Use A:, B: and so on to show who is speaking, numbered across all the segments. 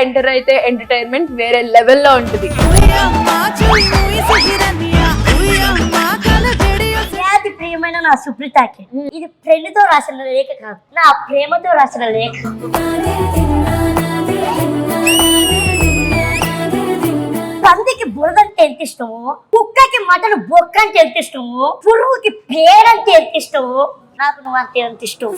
A: Enter అయితే entertainment వేరే లెవెల్లో ఉంటుంది.
B: అతి ప్రియమైన నా సుప్రీతకి ఇది ఫ్రెండ్తో రాసిన లేఖ కాదు నా ప్రేమతో రాసిన లేఖ. పందికి బురదంటే ఎంత ఇష్టమో కుక్కకి మటన్ బొక్క అంటే ఎంత ఇష్టమో పురుగుకి పేరంటే ఎంత ఇష్టమో నాకు నువ్వు అంతే ఎంత ఇష్టం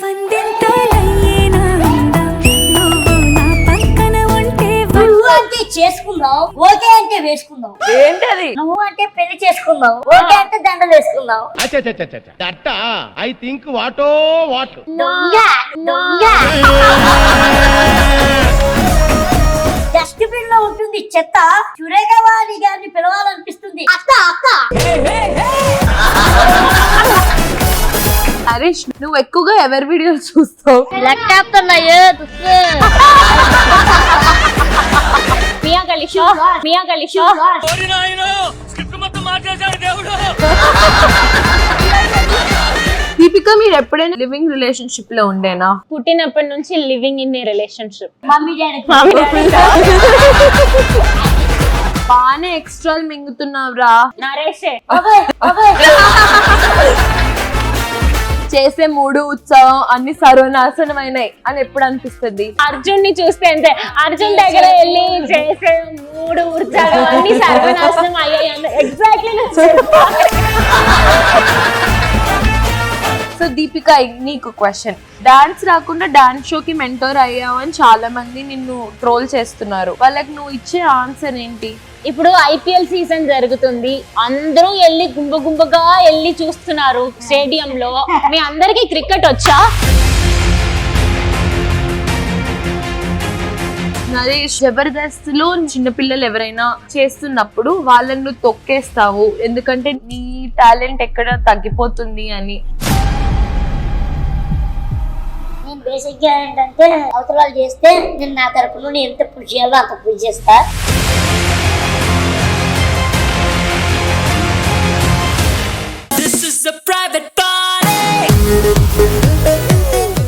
B: చేసుకుందాం. ఓకే అంటే వేసుకుందాం.
A: ఏంటది?
B: నువ్వు అంటే పెళ్ళి చేసుకుందాం. ఓకే అంటే దండలు వేసుకుందాం.
C: దట్ ఐ థింక్ వాటో వాట్.
B: దొంగ దొంగ. డస్ట్బిన్లో ఉంటుంది చెత్త. సురేఖవాణి గారిని పిలవాలనిపిస్తుంది. అత్త అత్త.
A: హరీష్ నువ్వు ఎక్కువగా ఎవరి వీడియోలు చూస్తావు?
D: ల్యాప్టాప్తో
A: దీపిక మీరు ఎప్పుడైనా లివింగ్ రిలేషన్షిప్లో ఉండేనా?
D: పుట్టినప్పటి నుంచి living in a relationship.
B: Mummy daddy.
A: బాగానే ఎక్స్ట్రా మింగుతున్నావురా.
D: నరేషే.
B: అబ్బాయి అబ్బాయి
A: చేసే మూడు ఉత్సవం అన్ని సర్వనాశనమైనాయి అని ఎప్పుడు అనిపిస్తుంది?
D: అర్జున్ని చూస్తే అంతే అర్జున్ దగ్గర వెళ్ళి చేసే మూడు ఉత్సాహం అన్ని సర్వనాశనం అయ్యాయి ఎగ్జాక్ట్లీ
A: దీపిక నీకు క్వశ్చన్ డాన్స్ రాకుండా డాన్స్ షోకి మెంటోర్ అయ్యావు అని చాలా మంది నిన్ను ట్రోల్ చేస్తున్నారు. వాళ్ళకి నువ్వు ఇచ్చే ఆన్సర్ ఏంటి?
D: ఇప్పుడు ఐపీఎల్ సీజన్ జరుగుతుంది. అందరూ వెళ్ళి గుంప గుంపగా వెళ్ళి చూస్తున్నారు స్టేడియం లో మీ అందరికి క్రికెట్ వచ్చా?
A: నరేష్ జబర్దస్త్లో చిన్నపిల్లలు ఎవరైనా చేస్తున్నప్పుడు వాళ్ళని తొక్కేస్తావు. ఎందుకంటే నీ టాలెంట్ ఎక్కడ తగ్గిపోతుంది అని.
B: బేసిక్గా ఏంటంటే అవతరాలు చేస్తే నేను నా తరపు నుండి ఎంత పుష్ చేయాలో అంత పుష్ చేస్తా.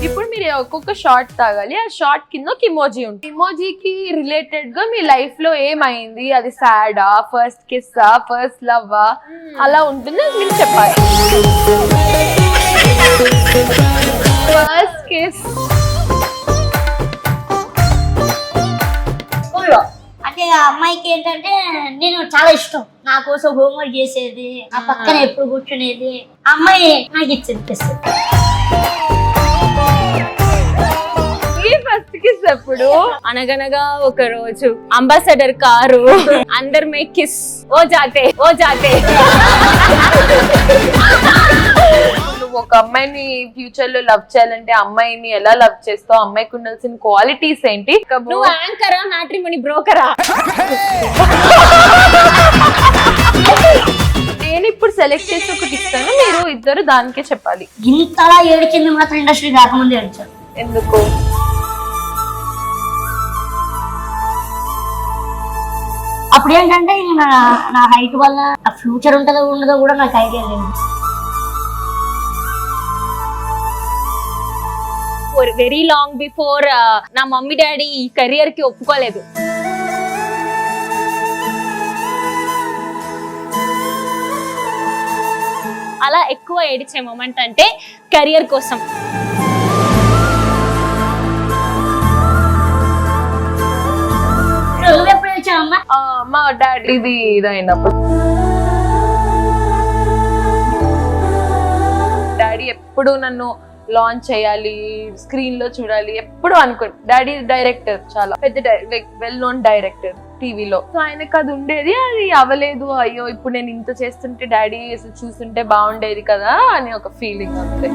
A: ఇప్పుడు మీరు ఒక్కొక్క షార్ట్ తాగాలి. ఆ షార్ట్ కింద ఒక ఇమోజీ ఉంటుంది. ఇమోజీకి రిలేటెడ్గా మీ లైఫ్లో ఏమైంది? అది సాడా ఫస్ట్ కిస్ ఫస్ట్ లవ్ అలా ఉంటుంది అది మీరు చెప్పాలి. ఫస్ట్ కిస్
B: స్కూల్లో అంటే ఆ అమ్మాయికి ఏంటంటే నేను చాలా ఇష్టం. నా కోసం హోంవర్క్ చేసేది నా పక్కన ఎప్పుడు కూర్చునేది. ఆ అమ్మాయి నాకు ఇచ్చింది
A: ఈ ఫస్ట్ కిస్ ఎప్పుడు?
D: అనగనగా ఒక రోజు అంబాసడర్ కారు అందర్ మే కిస్ ఓ జాతే ఓ జాతే.
A: నువ్వు ఒక అమ్మాయిని ఫ్యూచర్లో లవ్ చేయాలంటే అమ్మాయిని ఎలా లవ్ చేస్తావు? అమ్మాయికి ఉండాల్సిన క్వాలిటీస్ ఏంటి?
D: నువ్వు యాంకరా మ్యాట్రిమోని బ్రోకరా
A: నేను ఇప్పుడు సెలెక్ట్ చేసి ఒకటి ఇస్తాను మీరు ఇద్దరు దానికే చెప్పాలి.
B: ఇంతలా ఏడిచింది మాత్రం ఇండస్ట్రీ కాకముందు ఏడిచాడు
A: ఎందుకు?
B: అప్పుడు ఏంటంటే నా నా హైట్ వల్ల నా ఫ్యూచర్ ఉంటుందో ఉండదో కూడా నాకు ఐడియా లేదు.
D: వెరీ లాంగ్ బిఫోర్ నా మమ్మీ డాడీ ఈ కెరియర్కి ఒప్పుకోలేదు. అలా ఎక్కువ ఏడిచే మూమెంట్ అంటే కెరియర్ కోసం.
A: మా డాడీది ఇదైనప్పుడు. డాడీ ఎప్పుడు నన్ను లాంచ్ చేయాలి స్క్రీన్లో చూడాలి ఎప్పుడు అనుకో డాడీ డైరెక్టర్ చాలా పెద్ద లైక్ వెల్ నోన్ డైరెక్టర్ టీవీలో సో ఆయనకు అది ఉండేది అది అవ్వలేదు. అయ్యో ఇప్పుడు నేను ఇంత చేస్తుంటే డాడీ అసలు చూస్తుంటే బాగుండేది కదా అని ఒక ఫీలింగ్ అంతే.